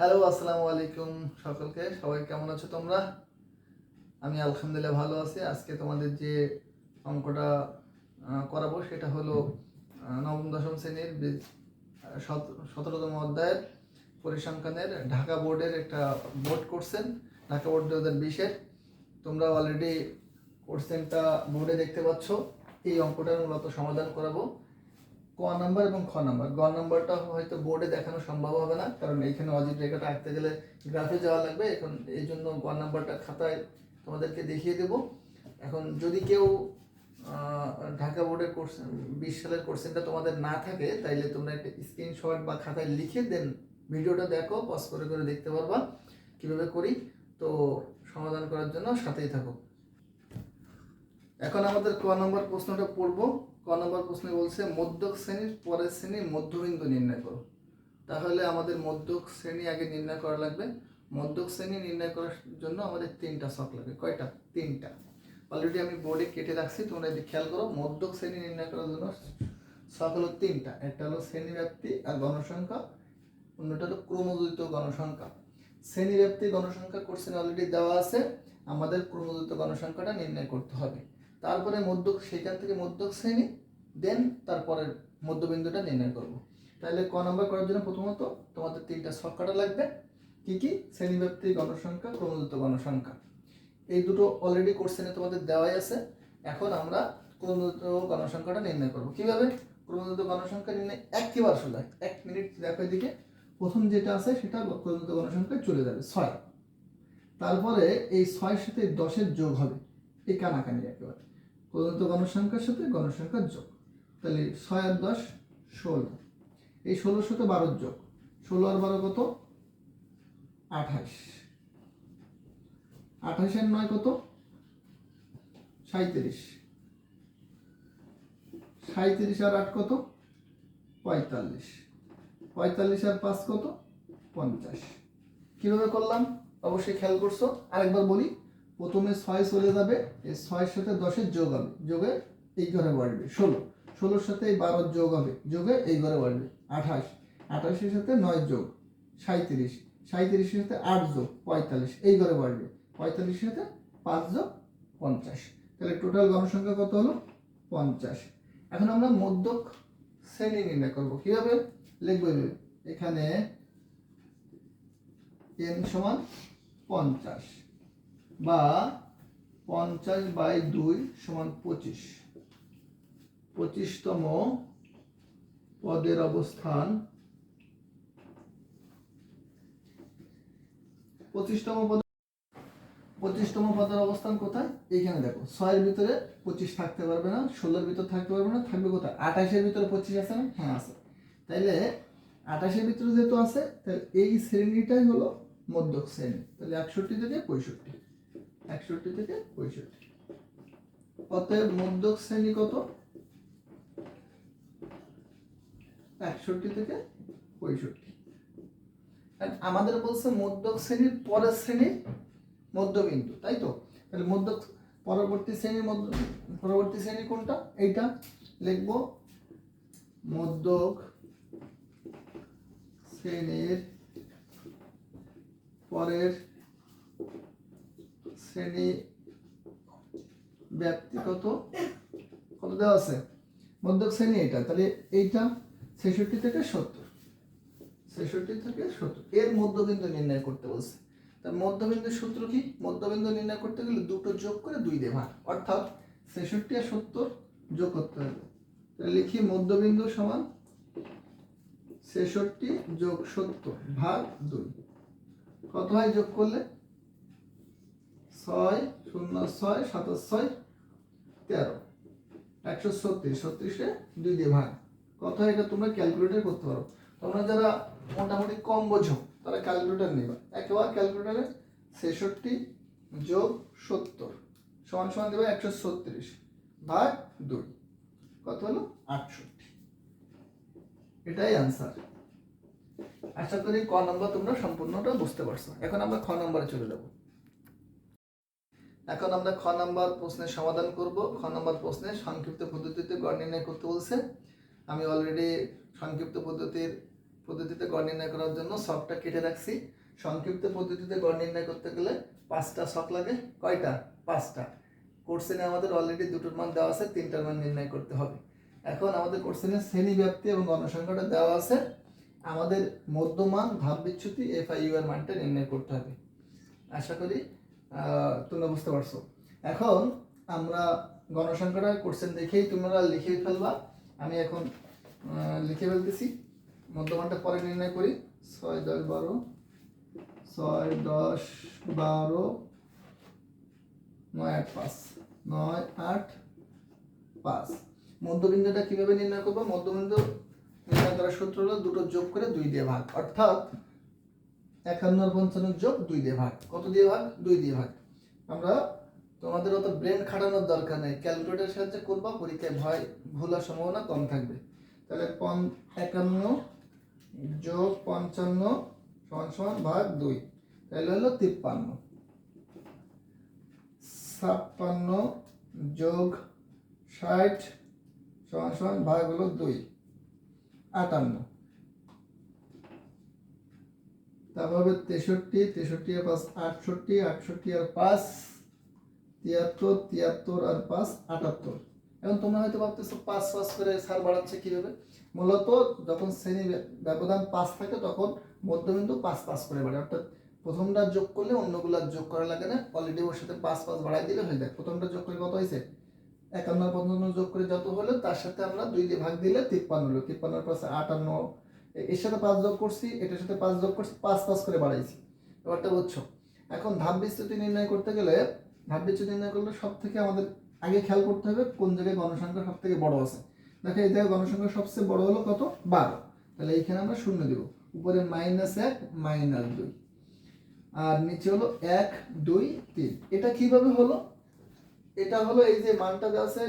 Hello, আসসালামু আলাইকুম সকলকে। সবাই কেমন আছো তোমরা? আমি আলহামদুলিল্লাহ ভালো আছি। আজকে তোমাদের যে অঙ্কটা করাবো সেটা হলো নবম, দশম শ্রেণির সতেরোতম অধ্যায়ের পরিসংখ্যানের ঢাকা বোর্ডের একটা বোর্ড করছেন ঢাকা বোর্ড দু হাজার বিশের। তোমরা অলরেডি কোশ্চেনটা বোর্ডে দেখতে পাচ্ছ। এই অঙ্কটার মূলত সমাধান করাবো। ক নাম্বার এবং খ নাম্বার। গ নাম্বারটা হয়তো বোর্ডে দেখানো সম্ভব হবে না, কারণ এইখানে অজিত রেখাটা আঁকতে গেলে গ্রাফে যাওয়া লাগবে। এখন এই জন্য গ নাম্বারটা খাতায় তোমাদেরকে দেখিয়ে দেব। এখন যদি কেউ ঢাকা বোর্ডের কোর্স বিশ সালের কোর্সেনটা তোমাদের না থাকে, তাইলে তোমরা একটা স্ক্রিনশট বা খাতায় লিখে দেন। ভিডিওটা দেখো পজ করে করে দেখতে পারবা কীভাবে করি। তো সমাধান করার জন্য সাথেই থাকো। এখন আমাদের ক নম্বর প্রশ্নটা পড়ব। ক নম্বর প্রশ্নে বলছে, মধ্যক শ্রেণির পরের শ্রেণির মধ্যবিন্দু নির্ণয় করো। তাহলে আমাদের মধ্যক শ্রেণি আগে নির্ণয় করা লাগবে। মধ্যক শ্রেণি নির্ণয় করার জন্য আমাদের তিনটা শখ লাগবে। কয়টা? তিনটা। অলরেডি আমি বোর্ডে কেটে রাখছি, তোমরা এদিকে খেয়াল করো। মধ্যক শ্রেণি নির্ণয় করার জন্য শখ হলো তিনটা। একটা হলো শ্রেণি ব্যাপ্তি আর গণসংখ্যা, অন্যটা হলো ক্রমযুক্ত গণসংখ্যা। শ্রেণি ব্যাপ্তি গণসংখ্যা কোর্সেন অলরেডি দেওয়া আছে। আমাদের ক্রমযুক্ত গণসংখ্যাটা নির্ণয় করতে হবে। তারপরে মধ্যক সেখান থেকে মধ্যক শ্রেণি দেন তারপরে মধ্যবিন্দুটা নির্ণয় করব। তাহলে ক নম্বর করার জন্য প্রথমত তোমাদের তিনটা ছক্কাটা লাগবে। কি কি? শ্রেণীব্যাপ্তি, গণসংখ্যা ক্রমযুক্ত গণসংখ্যা। এই দুটো অলরেডি কোশ্চেনে তোমাদের দেওয়াই আছে। এখন আমরা ক্রমযুক্ত গণসংখ্যাটা নির্ণয় করব। কীভাবে? ক্রমযুক্ত গণসংখ্যা নির্ণয় একেবারে সোজা এক মিনিট দেখো এদিকে। প্রথম যেটা আছে সেটা ক্রমযুক্ত গণসংখ্যায় চলে যাবে। ছয়। তারপরে এই ছয়ের সাথে দশের যোগ হবে। এই কানাকানি একেবারে। প্রদত্ত গণসংখ্যার সাথে গণসংখ্যার যোগ। তাহলে ছয় আর দশ ষোলো। এই ষোলোর সাথে বারোর যোগ। ষোলো আর বারো কত? আঠাশ। আঠাশের নয় কত? সাঁত্রিশ সাঁত্রিশ আর আট কত? পঁয়তাল্লিশ। পঁয়তাল্লিশ আর পাঁচ কত? পঞ্চাশ। কীভাবে করলাম? অবশ্যই খেয়াল করছ। আরেকবার বলি, প্রথমে ছয় চলে যাবে, এই ছয়ের সাথে দশের যোগ হবে। যোগে এই ঘরে বাড়বে ষোলো। ষোলোর সাথে এই বারোর যোগ হবে। যোগে এই ঘরে বাড়বে আঠাশ। আঠাশের সাথে নয় যোগ। সাঁত্রিশ সাঁত্রিশের সাথে আট যোগ। পঁয়তাল্লিশ। এই ঘরে বাড়বে পঁয়তাল্লিশের সাথে পাঁচ যোগ পঞ্চাশ। তাহলে টোটাল গণসংখ্যা কত হলো? পঞ্চাশ। এখন আমরা মধ্যক শ্রেণি নির্ণয় করব। কীভাবে? লিখব। এখানে এন সমান পঞ্চাশ বা পঞ্চাশ বাই দুই সমান পঁচিশ। পঁচিশতম পদের অবস্থান। পঁচিশতম পদ পঁচিশতম পদের অবস্থান কোথায়? এইখানে দেখো, ছয়ের ভিতরে পঁচিশ থাকতে পারবে না, ষোলোর ভিতর থাকতে পারবে না, থাকবে কোথায়? আঠাশের ভিতরে পঁচিশ আছে না? হ্যাঁ আছে। তাইলে আঠাশের ভিতরে যেহেতু আছে তাহলে এই শ্রেণীটাই হলো মধ্যক শ্রেণি। তাহলে একষট্টি থেকে পঁয়ষট্টি। একষট্টি থেকে পঁয়ষট্টি। অতএব মধ্যক শ্রেণি কত? একষট্টি থেকে পঁয়ষট্টি। আমাদের বলছে মধ্যক শ্রেণির পরের শ্রেণির মধ্যবিন্দু, তাই তো? তাহলে মধ্য পরবর্তী শ্রেণির মধ্য, পরবর্তী শ্রেণি কোনটা? এইটা লিখব। মধ্যক শ্রেণির পরের শ্রেণি ব্যক্তিগত কত দেওয়া আছে? মধ্যক শ্রেণি এটা। তাহলে এইটা ছেষট্টি থেকে সত্তর। ছেষট্টি থেকে সত্তর। এর মধ্যবিন্দু নির্ণয় করতে বলছে। তার মধ্যবিন্দু সূত্র কি? মধ্যবিন্দু নির্ণয় করতে গেলে দুটো যোগ করে দুই দিয়ে ভাগ। অর্থাৎ ছেষট্টি আর সত্তর যোগ করতে হবে। তাহলে লিখি মধ্যবিন্দু সমান ছেষট্টি যোগ সত্তর ভাগ দুই। কত হয় যোগ করলে? ছয় শূন্য ছয় সাতাশ ছয় তেরো। একশো ছত্রিশ। ছত্রিশে দুই দিয়ে ভাগ। হয় এটা তোমরা ক্যালকুলেটর করতে পারো। তোমরা যারা মোটামুটি কম বোঝো, তারা ক্যালকুলেটর নেবা। একেবারে ক্যালকুলেটরে ছেষট্টি যোগ সত্তর, সমান সমান দেবে একশো ছত্রিশ ভাগ দুই। কত হলো? আটষট্টি। এটাই আনসার আশা করি ক নম্বর তোমরা সম্পূর্ণটা বুঝতে পারছ। এখন আমরা খ নম্বরে চলে যাব। এখন আমরা খ নম্বর প্রশ্নের সমাধান করব। খ নম্বর প্রশ্নে সংক্ষিপ্ত পদ্ধতিতে গড় নির্ণয় করতে বলছে আমি অলরেডি সংক্ষিপ্ত পদ্ধতির, পদ্ধতিতে গড় নির্ণয় করার জন্য শখটা কেটে রাখছি। সংক্ষিপ্ত পদ্ধতিতে গড় নির্ণয় করতে গেলে পাঁচটা শখ লাগে। কয়টা? পাঁচটা। কোর্সেনে আমাদের অলরেডি দুটোর মান দেওয়া আছে, তিনটার মান নির্ণয় করতে হবে। এখন আমাদের কোর্সেনে শ্রেণি ব্যাপ্তি এবং গণসংখ্যাটা দেওয়া আছে। আমাদের মধ্যমান ধাপ বিচ্যুতি এফ আই ইউ এর মানটা নির্ণয় করতে হবে। আশা করি তোমরা বুঝতে পারছ। এখন আমরা গণসংখ্যাটা কোর্সেন দেখেই তোমরা লিখে ফেলবা। আমি এখন লিখে ফেলতেছি। মধ্যমানটা পরে নির্ণয় করি। ছয়, দশ, বারো। ছয়, দশ, বারো। নয়, আট, পাঁচ। নয়, আট, পাঁচ। মধ্যবিন্দুটা কীভাবে নির্ণয় করব? মধ্যবিন্দু নির্ণয় করার সূত্র হলো দুটো যোগ করে দুই দিয়ে ভাগ। অর্থাৎ একান্ন পঞ্চান্ন যোগ দুই দিয়ে ভাগ। কত দিয়ে ভাগ? দুই দিয়ে ভাগ। আমরা তোমাদের অত ব্রেন খাটানোর দরকার নেই। ক্যালকুলেটার সাহায্যে করবা, পরীক্ষায় ভয় ভুলার সম্ভাবনা কম থাকবে। তাহলে পন একান্ন যোগ পঞ্চান্ন সমান সমান ভাগ দুই। তাহলে হলো তিপ্পান্ন। ছাপ্পান্ন যোগ ষাট সমান সমান ভাগ হলো দুই। আটান্ন। তারপর হবে তেষট্টি তেষট্টি আর পাঁচ আটষট্টি আটষট্টি আর পাঁচ তিয়াত্তর তিয়াত্তর আর পাঁচ, আটাত্তর। এখন তোমরা হয়তো ভাবতেছো, পাঁচ পাঁচ করে সার বাড়াচ্ছে কীভাবে? মূলত যখন শ্রেণি ব্যবধান পাঁচ থাকে, তখন মধ্যবিন্দু পাঁচ পাঁচ করে বাড়ে। অর্থাৎ প্রথমটা যোগ করলে অন্যগুলা যোগ করা লাগে না। অলরেডি ওর সাথে পাঁচ পাঁচ বাড়াই দিলে হয়ে যায়। প্রথমটা যোগ করে কত হয়েছে? একান্ন পঞ্চান্ন যোগ করে যত হলো, তার সাথে আমরা দুই দিয়ে ভাগ দিলে তিপ্পান্ন হলো। তিপ্পান্ন পাশে আটান্ন। এর সাথে পাঁচ যোগ করছি, এটার সাথে পাঁচ যোগ করছি, পাঁচ পাঁচ করে বাড়াইছি। ব্যাপারটা বুঝছ? এখন ধাপ বিস্তৃতি নির্ণয় করতে গেলে ধাপ বিচ্যুতি নির্ণয় করলে সব থেকে আমাদের আগে খেয়াল করতে হবে কোন জায়গায় গণসংখ্যা সব থেকে বড় আছে। দেখো এই জায়গায় গণসংখ্যা সবচেয়ে বড় হলো কত? বারো। তাহলে এইখানে আমরা শূন্য দেবো। উপরে মাইনাস এক মাইনাস দুই। আর নিচে হলো এক, দুই, তিন। এটা কীভাবে হলো? এটা হলো এই যে মানটা দেওয়া আছে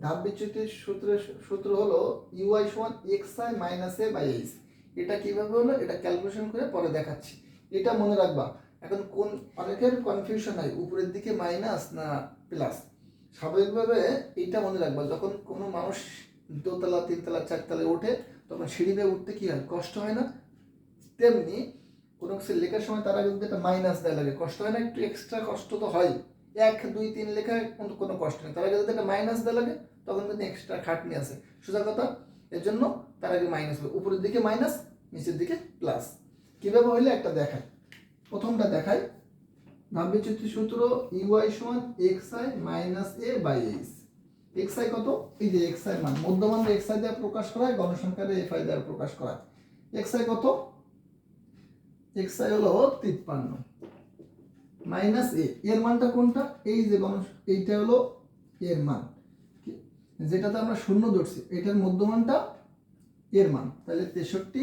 ধাপ বিচ্যুতির সূত্রের সূত্র হলো ইউআই সমান X I minus A by H এটা কীভাবে হলো? এটা ক্যালকুলেশন করে পরে দেখাচ্ছি। এটা মনে রাখবা এখন কোন অনেকের কনফিউশন হয়, উপরের দিকে মাইনাস না প্লাস স্বাভাবিকভাবে এইটা মনে রাখবা, যখন কোনো মানুষ দোতলা, তিনতলা, চারতলায় ওঠে, তখন সিঁড়ি বেয়ে উঠতে কী হয়? কষ্ট হয় না? তেমনি কোনো কিছু লেখার সময় তারা কিন্তু একটা মাইনাস দেওয়া লাগে। কষ্ট হয় না? একটু এক্সট্রা কষ্ট তো হয়। এক, দুই, তিন লেখায় কিন্তু কোনো কষ্ট নেই। তার যদি একটা মাইনাস দেওয়া লাগে, তখন কিন্তু এক্সট্রা খাটনি আছে। সোজা কথা, এর জন্য তার আগে মাইনাস হবে উপরের দিকে মাইনাস নিচের দিকে প্লাস কীভাবে হইলে একটা দেখায়? প্রথমটা দেখায় ভাববিচ্যুতি সূত্র ইউআই সমান X I minus A by H X I কত? এই যে এক্স আই মান। মধ্যমান এক্স আই দ্বারা প্রকাশ করা হয় গণসংখ্যার এফ আই দ্বারা প্রকাশ করা হয়। এক্স আই কত? এক্স আই হলো তিপ্পান্ন। মাইনাস এ এর মানটা কোনটা? এই যে গণ এইটা হলো এর মান। যেটাতে আমরা শূন্য ধরছি, এটার মধ্যমানটা এর মান। তাহলে তেষট্টি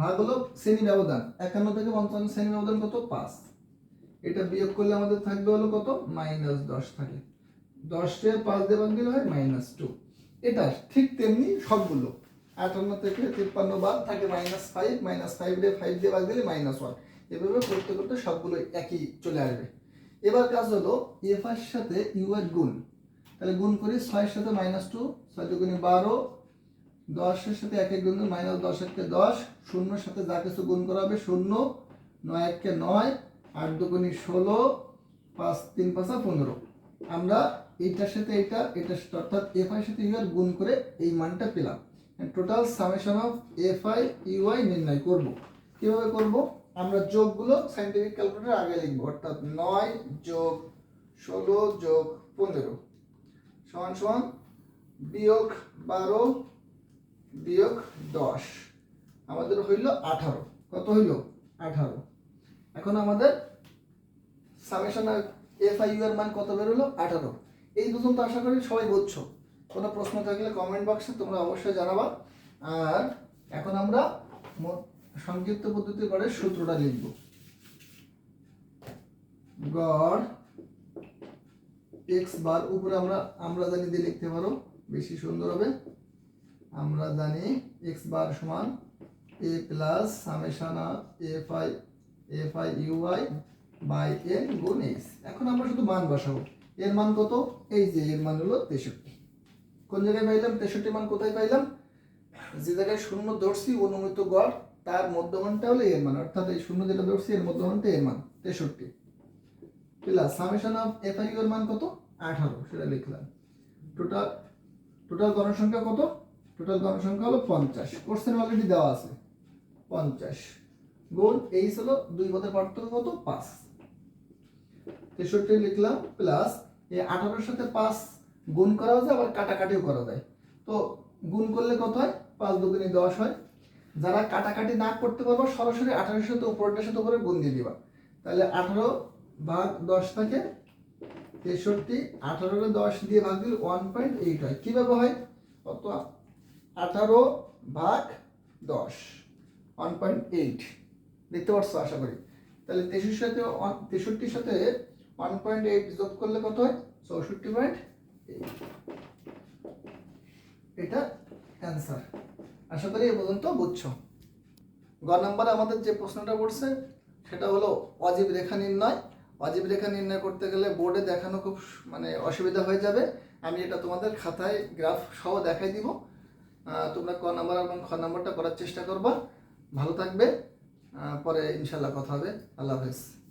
ভাগ হলো শ্রেণি ব্যবধান। একান্ন থেকে পঞ্চান্ন শ্রেণি ব্যবধান কত? পাঁচ। এটা বিয়োগ করলে আমাদের থাকবে হলো কত? মাইনাস দশ থাকে। দশে পাঁচ দিয়ে ভাগ দিলে হয় মাইনাস টু। এটা ঠিক তেমনি সবগুলো। আটান্ন থেকে তিপ্পান্ন বাদ থাকে মাইনাস ফাইভ মাইনাস ফাইভ দিয়ে ফাইভ দিয়ে ভাগ দিলে মাইনাস ওয়ান এভাবে করতে করতে সবগুলো একই চলে আসবে। এবার কাজ হলো এফ এর সাথে ইউ এর গুণ। তাহলে গুণ করি ছয়ের সাথে মাইনাস টু ছয় দুগুণে বারো দশের সাথে এক এক গুণ মাইনাস দশ এককে দশ, শূন্যর সাথে যা কিছু গুণ করা হবে শূন্য, নয় এককে নয়, আট দুগুণি ষোলো, পাঁচ তিন পাঁচা পনেরো। আমরা এইটার সাথে এটা এটার সাথে অর্থাৎ এফ আই সাথে ইউ আর গুণ করে এই মানটা পেলাম। Total summation of F I U I নির্ণয় করব। কীভাবে করব? আমরা যোগগুলো সাইন্টিফিক ক্যালকুলেটর আগে লিখব। অর্থাৎ নয় যোগ ষোলো যোগ পনেরো। সমান সমান বিয়োগ বারো বিয়োগ দশ। আমাদের হইল আঠারো। কত হইল? আঠারো। এখন আমাদের সামেশন এফ আই এর মান কত বেরোলো আঠারো। এই দুজন তো আশা করি সবাই বুঝছ। কোনো প্রশ্ন থাকলে কমেন্ট বক্সে তোমরা অবশ্যই জানাবা। আর এখন আমরা সংক্ষিপ্ত পদ্ধতি করে সূত্রটা লিখব। গড় এক্স বার উপরে আমরা আমরা জানি দিয়ে লিখতে পারো, বেশি সুন্দর হবে। আমরা জানি এক্স বার সমান A plus summation F I F I U I by N গুণ এক্স এখন আমরা শুধু মান বসাবো। এর মান কত? এই যে এর মান হলো তেষট্টি। কোন জায়গায় পাইলাম? তেষট্টি মান কোথায় পাইলাম? যে জায়গায় শূন্য ধরছি অনুমিত গড়, তার মধ্যমানটা হলো এর মান। অর্থাৎ এই শূন্য যেটা ধরছি, এর মধ্যমানটা এর মান, তেষট্টি। Plus summation of F I এর মান কত? আঠারো, সেটা লিখলাম। টোটাল টোটাল গণসংখ্যা কত? টোটাল গণসংখ্যা হলো পঞ্চাশ। কোশ্চেন অলরেডি দেওয়া আছে। পঞ্চাশ। গুণ এইচ হলো দুই পদের পার্থক্য কত? পাঁচ। তেষট্টি লিখলাম প্লাস এই আঠারোর সাথে পাঁচ গুণ করা যায়, আবার কাটাকাটিও করা যায়। তো গুণ করলে কত হয়? পাঁচ দুগুণে দশ হয়। যারা কাটাকাটি না করতে পারব, সরাসরি আঠারোর সাথে উপরটার সাথে উপরে গুণ দিয়ে দিবা। তাহলে আঠারো ভাগ দশ থাকে, তেষট্টি। আঠারোরে দশ দিয়ে ভাগ দিলে ওয়ান পয়েন্ট এইট হয়। কীভাবে হয়? কত আঠারো ভাগ দশ ওয়ান পয়েন্ট এইট দেখতে পারছ, আশা করি। তাহলে তেষট্টির সাথে তেষট্টির সাথে ওয়ান পয়েন্ট এইট যোগ করলে কত হয়? চৌষট্টি পয়েন্ট এটা অ্যান্সার আশা করি এ পর্যন্ত বুঝছ। গ নাম্বারে আমাদের যে প্রশ্নটা পড়ছে, সেটা হলো অজীব রেখা নির্ণয়। অজীব রেখা নির্ণয় করতে গেলে বোর্ডে দেখানো খুব মানে অসুবিধা হয়ে যাবে। আমি এটা তোমাদের খাতায় গ্রাফ সহ দেখাই দিব। তোমরা ক নাম্বার এবং খ নাম্বারটা করার চেষ্টা করবা। ভালো থাকবে। পরে ইনশাল্লাহ কথা হবে। আল্লাহ হাফেজ।